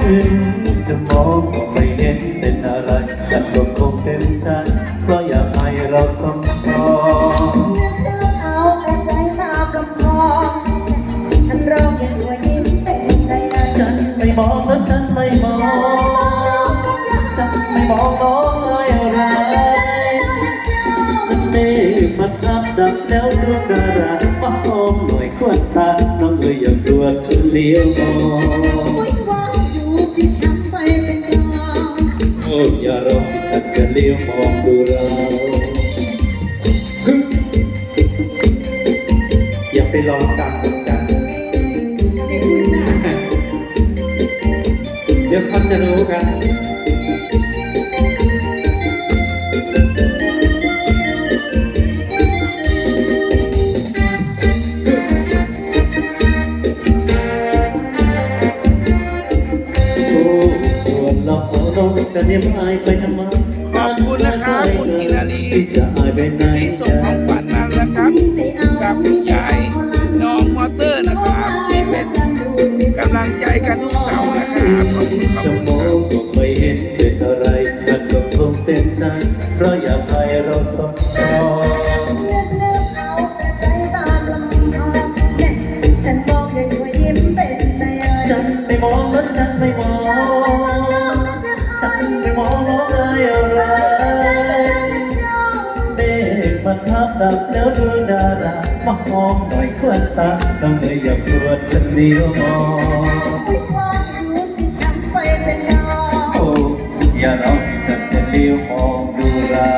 ถึงจะมองก็ไม่เห็นเป็นอะไรแต่ลมคงเต็มใจ เพราะอยากให้เราสมพองเอาแต่ใจตามลำพอฉันร้อย่าหัวยิ้มเป็นใจฉันไม่มองแล้วฉันไม่มอง ฉันไม่มองน้อง แล้วดวงดารามาหอมหน่อยควันตา น้องเอ๋ยอย่ากลัวทุเลี้ยวมองโอ้ยว่าดูสิช้ำไปเป็นยองโอ้อย่ารอสิท่านจะเลี้ยวมองดูเราฮึอย่าไปลองตามผมกันไม่พูดจ้าเดี๋ยวเขาจะรู้กัน เราขอร้องแต่เดี๋ยวอายไปทำไมขอบคุณนะครับคุณกินนารีสิจะอายไปไหนที่ส่งของขวัญมานะครับไม่เอากับคุณยายน้องมอเตอร์นะครับที่เป็นกำลังใจกันทุกเสาร์นะครับขอบคุณขอบจะคุณมองก็ไม่เห็นเป็นอะไรมันก็คงเต็มใจเพราะอยากให้เราสมพรเลือกเลื มันทับดับแล้วดวงดารามาหอมหน่อยควันตาต้องเลยอย่าปวดจนเดียวมองอย่าร้องสิฉันจะเลี้ยวมองดูรา